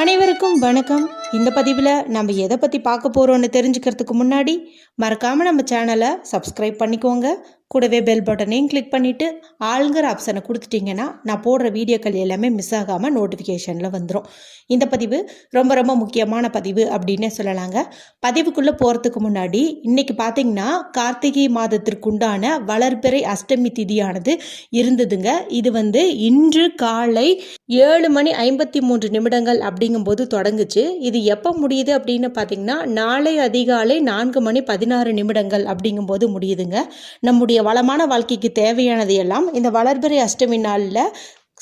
அனைவருக்கும் வணக்கம். இந்த பதிவில் நம்ம எதை பற்றி பார்க்க போகிறோன்னு தெரிஞ்சுக்கிறதுக்கு முன்னாடி மறக்காமல் நம்ம சேனலை சப்ஸ்கிரைப் பண்ணிக்கோங்க. கூடவே பெல் பட்டனையும் கிளிக் பண்ணிவிட்டு ஆளுங்கிற ஆப்ஷனை கொடுத்துட்டிங்கன்னா நான் போடுற வீடியோக்கள் எல்லாமே மிஸ் ஆகாமல் நோட்டிஃபிகேஷனில் வந்துடும் இந்த பதிவு ரொம்ப ரொம்ப முக்கியமான பதிவு அப்படின்னே சொல்லலாங்க. பதிவுக்குள்ளே போகிறதுக்கு முன்னாடி இன்றைக்கி பார்த்தீங்கன்னா கார்த்திகை மாதத்திற்குண்டான வளர்பிறை அஷ்டமி திதியானது இருந்ததுங்க. இது வந்து இன்று காலை ஏழு மணி ஐம்பத்தி மூன்று நிமிடங்கள் அப்படிங்கும்போது தொடங்குச்சு. இது எப்போ முடியுது அப்படின்னு பார்த்தீங்கன்னா நாளை அதிகாலை நான்கு மணி பதினாறு நிமிடங்கள் அப்படிங்கும்போது முடியுதுங்க. நம்முடைய வளமான வாழ்க்கைக்கு தேவையானது எல்லாம் இந்த வளர்பிறை அஷ்டமி நாளில்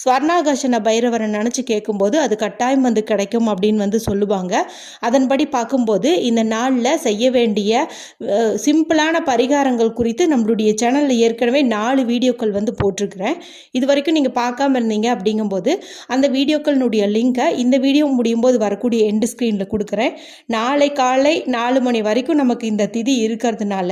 ஸ்வர்ணாகர்ஷண பைரவரை நினச்சி கேட்கும்போது அது கட்டாயம் வந்து கிடைக்கும் அப்படின்னு வந்து சொல்லுவாங்க. அதன்படி பார்க்கும்போது இந்த நாளில் செய்ய வேண்டிய சிம்பிளான பரிகாரங்கள் குறித்து நம்மளுடைய சேனலில் ஏற்கனவே நாலு வீடியோக்கள் வந்து போட்டிருக்கிறேன். இது வரைக்கும் நீங்கள் பார்க்காம இருந்தீங்க அப்படிங்கும்போது அந்த வீடியோக்களினுடைய லிங்கை இந்த வீடியோ முடியும் போது வரக்கூடிய எண்டு ஸ்க்ரீனில் கொடுக்குறேன். நாளை காலை நாலு மணி வரைக்கும் நமக்கு இந்த திதி இருக்கிறதுனால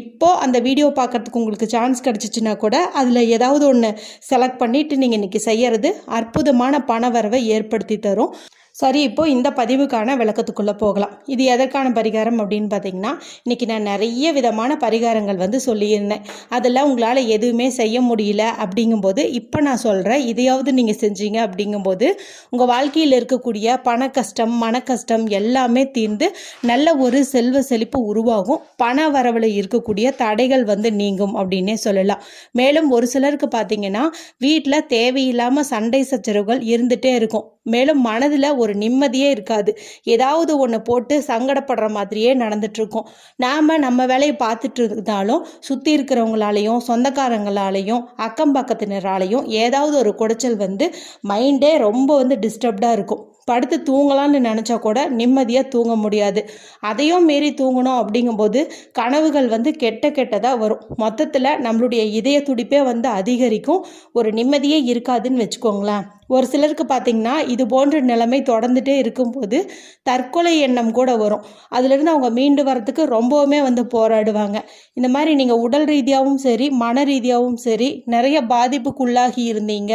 இப்போ அந்த வீடியோ பார்க்கறதுக்கு உங்களுக்கு சான்ஸ் கிடச்சிச்சின்னா கூட அதில் ஏதாவது ஒன்று செலக்ட் பண்ணிவிட்டு நீங்கள் இன்றைக்கி செய்யறது அற்புதமான பணவரவை ஏற்படுத்தி தரும். சரி இப்போ இந்த பதிவுக்கான விளக்கத்துக்குள்ளே போகலாம். இது எதற்கான பரிகாரம் அப்படின்னு பார்த்தீங்கன்னா இன்றைக்கி நான் நிறைய விதமான பரிகாரங்கள் வந்து சொல்லியிருந்தேன். அதெல்லாம் உங்களால் எதுவுமே செய்ய முடியல அப்படிங்கும்போது இப்போ நான் சொல்கிறேன் இதையாவது நீங்கள் செஞ்சீங்க அப்படிங்கும்போது உங்கள் வாழ்க்கையில் இருக்கக்கூடிய பண கஷ்டம் மன கஷ்டம் எல்லாமே தீர்ந்து நல்ல ஒரு செல்வ செழிப்பு உருவாகும். பண வரவில் இருக்கக்கூடிய தடைகள் வந்து நீங்கும் அப்படின்னே சொல்லலாம். மேலும் ஒரு சிலருக்கு பார்த்தீங்கன்னா வீட்டில் தேவையில்லாமல் சண்டை சச்சரவுகள் இருந்துகிட்டே இருக்கும். மேலும் மனதில் ஒரு நிம்மதியே இருக்காது. ஏதாவது ஒன்று போட்டு சங்கடப்படுற மாதிரியே நடந்துட்டுருக்கோம். நாம் நம்ம வேலையை பார்த்துட்டு இருந்தாலும் சுற்றி இருக்கிறவங்களாலையும் சொந்தக்காரங்களாலையும் அக்கம் பக்கத்தினராலையும் ஏதாவது ஒரு குடைச்சல் வந்து மைண்டே ரொம்ப வந்து டிஸ்டர்ப்டாக இருக்கும். படுத்து தூங்கலாம்னு நினச்சா கூட நிம்மதியாக தூங்க முடியாது. அதையும் மீறி தூங்கணும் அப்படிங்கும்போது கனவுகள் வந்து கெட்ட கெட்டதாக வரும். மொத்தத்தில் நம்மளுடைய இதய துடிப்பே வந்து அதிகரிக்கும். ஒரு நிம்மதியே இருக்காதுன்னு வச்சுக்கோங்களேன். ஒரு சிலருக்கு பார்த்திங்கன்னா இது போன்ற நிலைமை தொடர்ந்துட்டே இருக்கும்போது தற்கொலை எண்ணம் கூட வரும். அதுலேருந்து அவங்க மீண்டு வரத்துக்கு ரொம்பவுமே வந்து போராடுவாங்க. இந்த மாதிரி நீங்கள் உடல் ரீதியாகவும் சரி மன ரீதியாகவும் சரி நிறைய பாதிப்புக்குள்ளாகி இருந்தீங்க.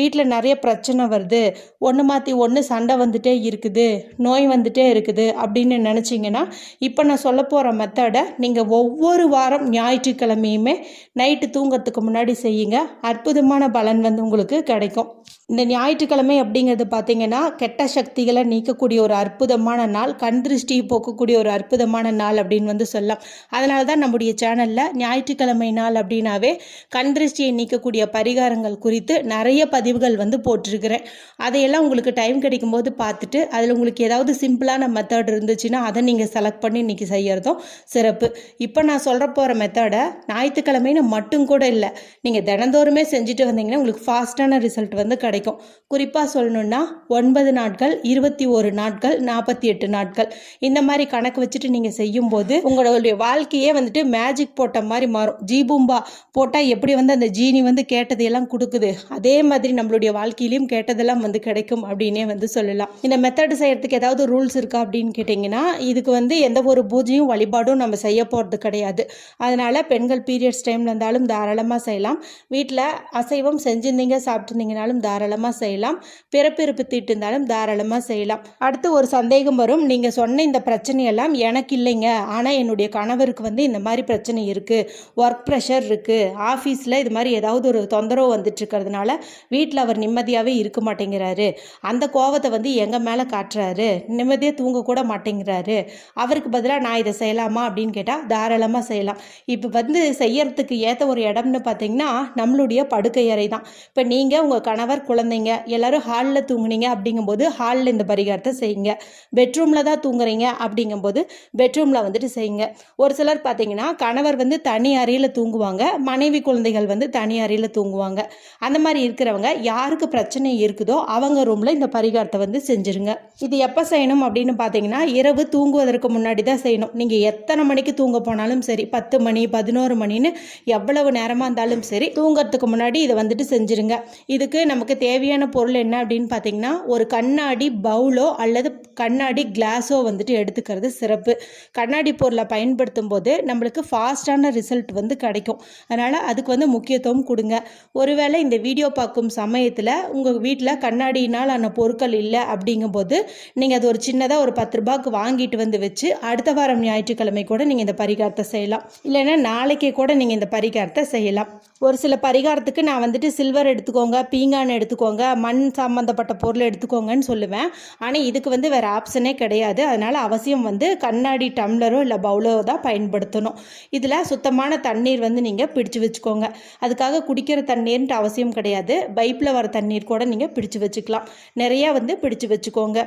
வீட்டில் நிறைய பிரச்சனை வருது. ஒன்று மாற்றி ஒன்று சண்டை வந்துட்டே இருக்குது. நோய் வந்துட்டே இருக்குது அப்படின்னு நினச்சிங்கன்னா இப்போ நான் சொல்ல போகிற மெத்தடை நீங்கள் ஒவ்வொரு வாரம் ஞாயிற்றுக்கிழமையுமே நைட்டு தூங்குறதுக்கு முன்னாடி செய்யுங்க. அற்புதமான பலன் வந்து உங்களுக்கு கிடைக்கும். இந்த ஞாயிற்றுக்கிழமை அப்படிங்கிறது பார்த்தீங்கன்னா கெட்ட சக்திகளை நீக்கக்கூடிய ஒரு அற்புதமான நாள் கண் திருஷ்டி போக்கக்கூடிய ஒரு அற்புதமான நாள் அப்படின்னு வந்து சொல்லலாம். அதனால தான் நம்முடைய சேனலில் ஞாயிற்றுக்கிழமை நாள் அப்படின்னாவே கண் திருஷ்டியை நீக்கக்கூடிய பரிகாரங்கள் குறித்து நிறைய பதிவுகள் வந்து போட்டிருக்கிறேன். அதையெல்லாம் உங்களுக்கு டைம் கிடைக்கும்போது பார்த்துட்டு அதில் உங்களுக்கு ஏதாவது சிம்பிளான மெத்தட் இருந்துச்சுன்னா அதை நீங்கள் செலக்ட் பண்ணி இன்றைக்கி செய்கிறதும் சிறப்பு. இப்போ நான் சொல்கிற போகிற மெத்தடை ஞாயிற்றுக்கிழமைன்னு மட்டும் கூட இல்லை நீங்கள் தினந்தோறுமே செஞ்சுட்டு வந்தீங்கன்னா உங்களுக்கு ஃபாஸ்ட்டான ரிசல்ட் வந்து கிடைக்கும். குறிப்பாக சொல்லணுன்னா ஒன்பது நாட்கள் இருபத்தி ஒரு நாட்கள் நாற்பத்தி எட்டு நாட்கள். இந்த மாதிரி கணக்கு வச்சுட்டு நீங்கள் செய்யும்போது உங்களுடைய வாழ்க்கையே வந்துட்டு மேஜிக் போட்ட மாதிரி மாறும். ஜீபூம்பா போட்டால் எப்படி வந்து அந்த ஜீனி வந்து கேட்டதையெல்லாம் கொடுக்குது? அதே மாதிரி நம்மளுடைய வாழ்க்கையிலையும் கேட்டதெல்லாம் வந்து கிடைக்கும் அப்படின்னே வந்து சொல்லலாம். இந்த மெத்தட் செய்யறதுக்கு ஏதாவது ரூல்ஸ் இருக்கா அப்படின்னு கேட்டிங்கன்னா இதுக்கு வந்து எந்த ஒரு பூஜையும் வழிபாடும் நம்ம செய்ய போகிறது கிடையாது. அதனால் பெண்கள் பீரியட்ஸ் டைமில் இருந்தாலும் தாராளமாக செய்யலாம். வீட்டில் அசைவம் செஞ்சிருந்தீங்க சாப்பிட்டுருந்தீங்கனாலும் தாராளமாக செய்யலாம். பிறப்பிறப்பு தீட்டு இருந்தாலும் தாராளமாக செய்யலாம். அடுத்து ஒரு சந்தேகம் வரும். நீங்கள் சொன்ன இந்த பிரச்சனையெல்லாம் எனக்கு இல்லைங்க. ஆனால் என்னுடைய கணவருக்கு வந்து இந்த மாதிரி பிரச்சனை இருக்குது ஒர்க் ப்ரெஷர் இருக்குது ஆஃபீஸில் இது மாதிரி ஏதாவது ஒரு தொந்தரவு வந்துட்டு இருக்கிறதுனால வீட்டில் அவர் நிம்மதியாகவே இருக்க மாட்டேங்கிறாரு. அந்த கோவத்தை வந்து எங்கள் மேலே காட்டுறாரு. நிம்மதியாக தூங்கக்கூட மாட்டேங்கிறாரு. அவருக்கு பதிலாக நான் இதை செய்யலாமா அப்படின்னு கேட்டால் தாராளமாக செய்யலாம். இப்போ வந்து செய்யறதுக்கு ஏற்ற ஒரு இடம்னு பார்த்தீங்கன்னா நம்மளுடைய படுக்கை அறை தான். இப்போ நீங்கள் உங்கள் கணவர் குழந்தை வந்தீங்க எல்லாரும் ஹாலில் தூங்குனீங்க அப்படிங்கும்போது ஹாலில் இந்த பரிகாரத்தை செய்யுங்க. பெட்ரூமில் தான் தூங்குறீங்க அப்படிங்கும்போது பெட்ரூமில் வந்துட்டு செய்யுங்க. ஒரு சிலர் பார்த்தீங்கன்னா கணவர் வந்து தனி அறையில் தூங்குவாங்க மனைவி குழந்தைகள் வந்து தனி அறையில் தூங்குவாங்க. அந்த மாதிரி இருக்கிறவங்க யாருக்கு பிரச்சனை இருக்குதோ அவங்க ரூமில் இந்த பரிகாரத்தை வந்து செஞ்சுருங்க. இது எப்போ செய்யணும் அப்படின்னு பார்த்தீங்கன்னா இரவு தூங்குவதற்கு முன்னாடி தான் செய்யணும். நீங்கள் எத்தனை மணிக்கு தூங்க போனாலும் சரி பத்து மணி பதினோரு மணின்னு எவ்வளவு நேரமாக இருந்தாலும் சரி தூங்குறதுக்கு முன்னாடி இதை வந்துட்டு செஞ்சுருங்க. இதுக்கு நமக்கு தேவையான பொருள் என்ன அப்படின்னு பார்த்தீங்கன்னா ஒரு கண்ணாடி பவுலோ அல்லது கண்ணாடி கிளாஸோ வந்துட்டு எடுத்துக்கிறது சிறப்பு. கண்ணாடி பொருளை பயன்படுத்தும் போது நம்மளுக்கு ஃபாஸ்டான ரிசல்ட் வந்து கிடைக்கும். அதனால் அதுக்கு வந்து முக்கியத்துவம் கொடுங்க. ஒருவேளை இந்த வீடியோ பார்க்கும் சமயத்தில் உங்கள் வீட்டில் கண்ணாடியினால் ஆன பொருட்கள் இல்லை அப்படிங்கும்போது நீங்கள் அது ஒரு சின்னதாக ஒரு பத்து ரூபாய்க்கு வாங்கிட்டு வந்து வச்சு அடுத்த வாரம் ஞாயிற்றுக்கிழமை கூட நீங்கள் இந்த பரிகாரத்தை செய்யலாம். இல்லைன்னா நாளைக்கே கூட நீங்கள் இந்த பரிகாரத்தை செய்யலாம். ஒரு சில பரிகாரத்துக்கு நான் வந்துட்டு சில்வர் எடுத்துக்கோங்க பீங்கான் எடுத்துக்கோங்க மண் சம்மந்தப்பட்ட பொருள் எடுத்துக்கோங்கன்னு சொல்லுவேன். ஆனால் இதுக்கு வந்து வேறு ஆப்ஷனே கிடையாது. அதனால் அவசியம் வந்து கண்ணாடி டம்ளரோ இல்லை பவுலோ தான் பயன்படுத்தணும். இதில் சுத்தமான தண்ணீர் வந்து நீங்கள் பிடிச்சு வச்சுக்கோங்க. அதுக்காக குடிக்கிற தண்ணீர்ன்ட்டு அவசியம் கிடையாது. பைப்பில் வர தண்ணீர் கூட நீங்கள் பிடிச்சு வச்சுக்கலாம். நிறையா வந்து பிடிச்சு வச்சுக்கோங்க.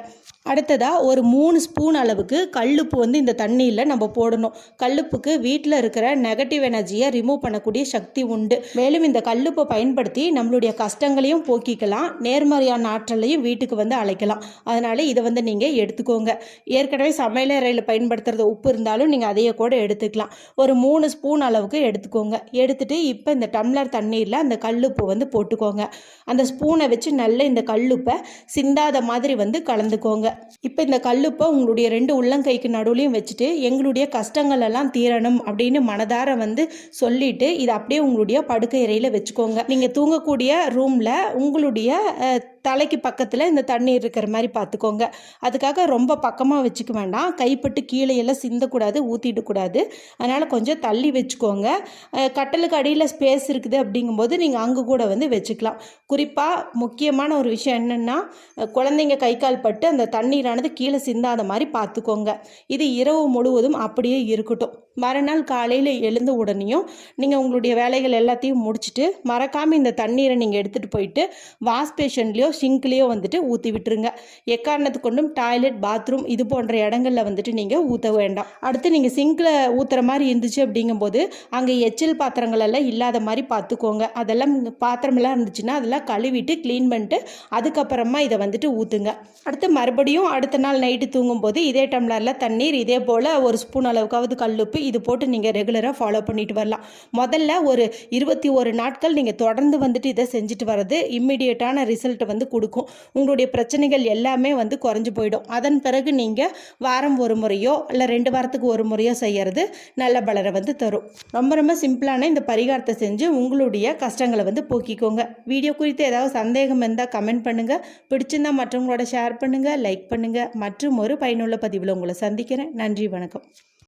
அடுத்ததாக ஒரு மூணு ஸ்பூன் அளவுக்கு கல்லுப்பு வந்து இந்த தண்ணியில் நம்ம போடணும். கல்லுப்புக்கு வீட்டில் இருக்கிற நெகட்டிவ் எனர்ஜியை ரிமூவ் பண்ணக்கூடிய சக்தி உண்டு. மேலும் இந்த கல்லுப்பை பயன்படுத்தி நம்மளுடைய கஷ்டங்களையும் போக்கிக்கலாம் நேர்மறையான ஆற்றலையும் வீட்டுக்கு வந்து அழைக்கலாம். அதனால் இதை வந்து நீங்கள் எடுத்துக்கோங்க. ஏற்கனவே சமையலறையில் பயன்படுத்துகிறது உப்பு இருந்தாலும் நீங்கள் அதையே கூட எடுத்துக்கலாம். ஒரு மூணு ஸ்பூன் அளவுக்கு எடுத்துக்கோங்க. எடுத்துட்டு இப்போ இந்த டம்ளர் தண்ணீரில் அந்த கல்லுப்பு வந்து போட்டுக்கோங்க. அந்த ஸ்பூனை வச்சு நல்ல இந்த கல்லுப்பை சிந்தாத மாதிரி வந்து கலந்துக்கோங்க. இப்போ இந்த கல்லுப்பை உங்களுடைய ரெண்டு உள்ளங்கைக்கு நடுவுலையும் வச்சுட்டு எங்களுடைய கஷ்டங்கள் எல்லாம் தீரணும் அப்படின்னு மனதார வந்து சொல்லிட்டு இதை அப்படியே உங்களுடைய படுக்கை அறையில் வச்சுக்கோங்க. நீங்கள் தூங்கக்கூடிய ரூமில் உங்களுடைய தலைக்கு பக்கத்தில் இந்த தண்ணீர் இருக்கிற மாதிரி பார்த்துக்கோங்க அதுக்காக ரொம்ப பக்கமாக வச்சுக்க வேண்டாம். கைப்பட்டு கீழே எல்லாம் சிந்தக்கூடாது ஊற்றிடக்கூடாது அதனால் கொஞ்சம் தள்ளி வச்சுக்கோங்க. கட்டலுக்கு அடியில் ஸ்பேஸ் இருக்குது அப்படிங்கும்போது நீங்கள் அங்கே கூட வந்து வச்சுக்கலாம். குறிப்பாக முக்கியமான ஒரு விஷயம் என்னென்னா குழந்தைங்க கை கால் பட்டு அந்த தண்ணீரானது கீழே சிந்தாத மாதிரி பார்த்துக்கோங்க இது இரவு முழுவதும் அப்படியே இருக்கட்டும். மறுநாள் காலையில் எழுந்த உடனேயும் நீங்கள் உங்களுடைய வேலைகள் எல்லாத்தையும் முடிச்சுட்டு மறக்காமல் இந்த தண்ணீரை நீங்கள் எடுத்துகிட்டு போயிட்டு வாஷ் பேஷன்லேயோ சிங்க்லேயோ வந்துட்டு ஊற்றி விட்டுருங்க. எக்காரணத்து கொண்டும் டாய்லெட் பாத்ரூம் இது போன்ற இடங்களில் வந்துட்டு நீங்கள் ஊற்ற வேண்டாம். அடுத்து நீங்கள் சிங்கில் ஊற்றுற மாதிரி இருந்துச்சு அப்படிங்கும்போது அங்கே எச்சில் பாத்திரங்கள் எல்லாம் இல்லாத மாதிரி பார்த்துக்கோங்க அதெல்லாம் பாத்திரமெல்லாம் இருந்துச்சுன்னா அதெல்லாம் கழுவிட்டு க்ளீன் பண்ணிட்டு அதுக்கப்புறமா இதை வந்துட்டு ஊற்றுங்க அடுத்து மறுபடியும் அடுத்த நாள் நைட்டு தூங்கும்போது இதே டம்ளரில் தண்ணீர் இதே போல் ஒரு ஸ்பூன் அளவுக்காவது கல்லுப்பு இது போட்டு நீங்கள் ரெகுலராக ஃபாலோ பண்ணிட்டு வரலாம். முதல்ல ஒரு இருபத்தி ஒரு நாட்கள் நீங்கள் தொடர்ந்து வந்துட்டு இதை செஞ்சுட்டு வர்றது இம்மிடியேட்டான ரிசல்ட்டை வந்து கொடுக்கும். உங்களுடைய பிரச்சனைகள் எல்லாமே வந்து குறைஞ்சு போயிடும். அதன் பிறகு நீங்கள் வாரம் ஒரு முறையோ இல்லை ரெண்டு வாரத்துக்கு ஒரு முறையோ செய்கிறது நல்ல பலரை வந்து தரும். ரொம்ப ரொம்ப சிம்பிளான இந்த பரிகாரத்தை செஞ்சு உங்களுடைய கஷ்டங்களை வந்து போக்கிக்கோங்க. வீடியோ குறித்து ஏதாவது சந்தேகம் இருந்தால் கமெண்ட் பண்ணுங்கள் பிடிச்சிருந்தா மற்றவங்களோட ஷேர் பண்ணுங்கள் லைக் பண்ணுங்கள் மற்றும் ஒரு பயனுள்ள பதிவில் உங்களை சந்திக்கிறேன். நன்றி வணக்கம்.